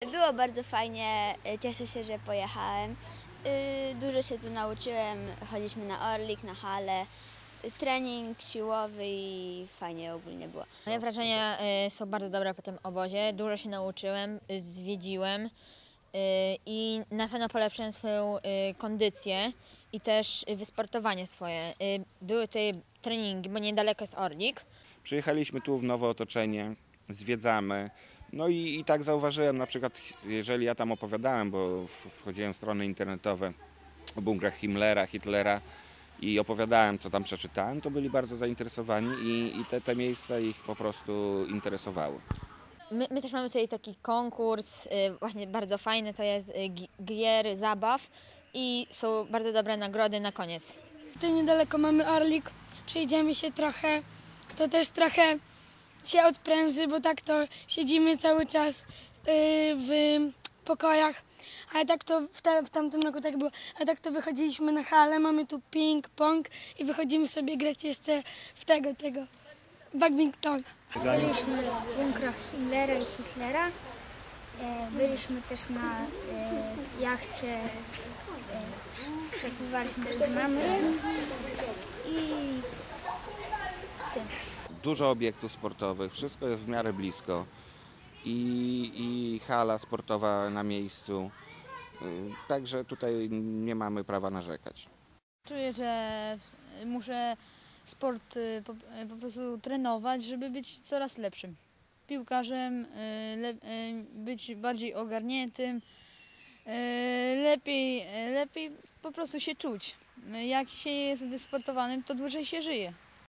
Było bardzo fajnie, y, cieszę się, że pojechałem. Y, Dużo się tu nauczyłem, chodziliśmy na Orlik, na halę, y, trening siłowy i fajnie ogólnie było. Moje wrażenia są bardzo dobre po tym obozie. Dużo się nauczyłem, zwiedziłem i na pewno polepszyłem swoją kondycję i też wysportowanie swoje. Były tutaj treningi, bo niedaleko jest Orlik. Przyjechaliśmy tu w nowe otoczenie, zwiedzamy. No i, i tak zauważyłem, na przykład jeżeli ja tam opowiadałem, bo wchodziłem w strony internetowe o bunkrach Himmlera, Hitlera i opowiadałem, co tam przeczytałem, to byli bardzo zainteresowani i, i te, te miejsca ich po prostu interesowały. My, my też mamy tutaj taki konkurs, y, właśnie bardzo fajny, to jest y, gi- gier, zabaw i są bardzo dobre nagrody na koniec. Tutaj niedaleko mamy Orlik, przejdziemy się trochę, to też trochę się odpręży, bo tak to siedzimy cały czas y, w pokojach, ale tak to w, te, w tamtym roku tak było, ale tak to wychodziliśmy na halę, mamy tu ping-pong i wychodzimy sobie grać jeszcze w tego, tego, badmintona. Byliśmy w bunkrach Himmlera i Hitlera. E, Byliśmy też na e, jachcie, e, przepływaliśmy przez Mamry i Dużo obiektów sportowych, wszystko jest w miarę blisko i, i hala sportowa na miejscu. Y, Także tutaj nie mamy prawa narzekać. Czuję, że muszę sport y, po, y, po prostu trenować, żeby być coraz lepszym piłkarzem, le, być bardziej ogarniętym, lepiej, lepiej po prostu się czuć. Jak się jest wysportowanym, to dłużej się żyje.